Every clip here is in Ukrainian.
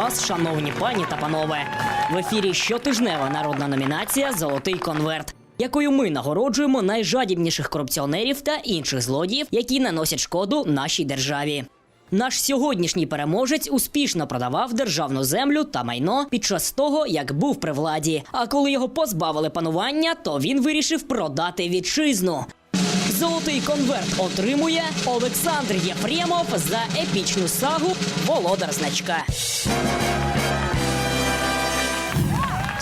вас, шановні пані та панове. В ефірі щотижнева народна номінація Золотий конверт. Якою ми нагороджуємо найжадібніших корупціонерів та інших злодіїв, які наносять шкоду нашій державі. Наш сьогоднішній переможець успішно продавав державну землю та майно під час того, як був при владі. А коли його позбавили панування, то він вирішив продати вітчизну. Золотий конверт отримує Олександр Єфремов за епічну сагу Володар значка. you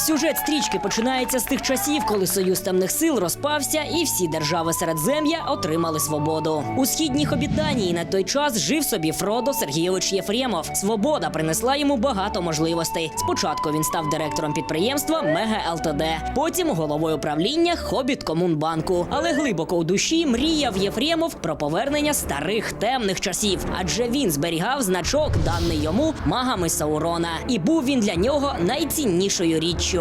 Сюжет стрічки починається з тих часів, коли союз темних сил розпався, і всі держави Середзем'я отримали свободу. У східній Хобітанії на той час жив собі Фродо Сергійович Єфремов. Свобода принесла йому багато можливостей. Спочатку він став директором підприємства Мега ЛТД, потім головою правління Хобіт Комунбанку. Але глибоко у душі мріяв Єфремов про повернення старих темних часів, адже він зберігав значок, даний йому магами Саурона, і був він для нього найціннішою річчю.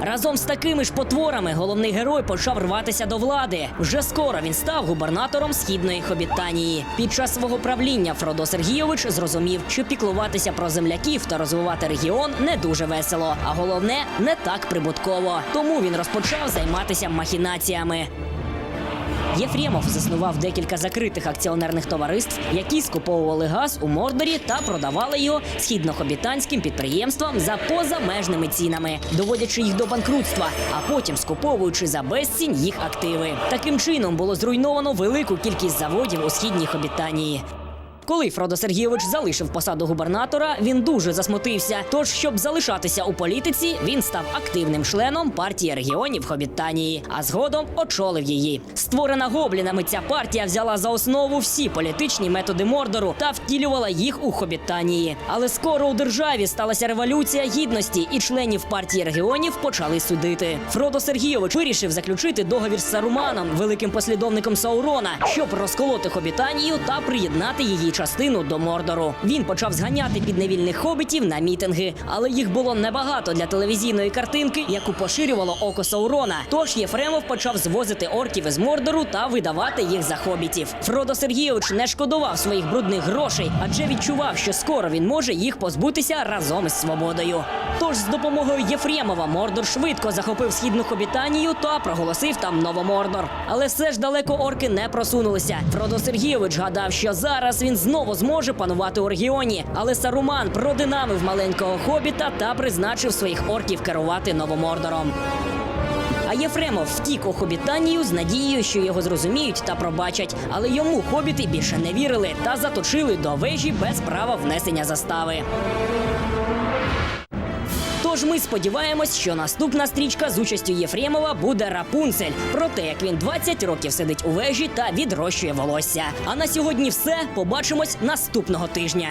Разом з такими ж потворами головний герой почав рватися до влади. Вже скоро він став губернатором східної Хобітанії. Під час свого правління Фродо Сергійович зрозумів, що піклуватися про земляків та розвивати регіон не дуже весело, а головне не так прибутково. Тому він розпочав займатися махінаціями. Єфремов заснував декілька закритих акціонерних товариств, які скуповували газ у Мордорі та продавали його східнохобітанським підприємствам за позамежними цінами, доводячи їх до банкрутства, а потім скуповуючи за безцінь їх активи. Таким чином було зруйновано велику кількість заводів у східній Хобітанії. Коли Фродо Сергійович залишив посаду губернатора, він дуже засмутився. Тож, щоб залишатися у політиці, він став активним членом партії регіонів Хобітанії, а згодом очолив її. Створена гоблінами, ця партія взяла за основу всі політичні методи Мордору та втілювала їх у Хобітанії. Але скоро у державі сталася революція гідності, і членів партії регіонів почали судити. Фродо Сергійович вирішив заключити договір з Саруманом, великим послідовником Саурона, щоб розколоти Хобітанію та приєднати її частину до Мордору. Він почав зганяти підневільних хобітів на мітинги, але їх було небагато для телевізійної картинки, яку поширювало око Саурона. Тож Єфремов почав звозити орків із Мордору та видавати їх за хобітів. Фродо Сергійович не шкодував своїх брудних грошей, адже відчував, що скоро він може їх позбутися разом із свободою. Тож з допомогою Єфремова Мордор швидко захопив східну Хобітанію та проголосив там Новомордор. Але все ж далеко орки не просунулися. Фродо Сергійович гадав, що зараз він знову зможе панувати у регіоні. Але Саруман продинамив маленького хобіта та призначив своїх орків керувати Новомордором. А Єфремов втік у Хобітанію з надією, що його зрозуміють та пробачать. Але йому хобіти більше не вірили та заточили до вежі без права внесення застави. Тож ми сподіваємось, що наступна стрічка з участю Єфремова буде Рапунцель про те, як він 20 років сидить у вежі та відрощує волосся. А на сьогодні все. Побачимось наступного тижня.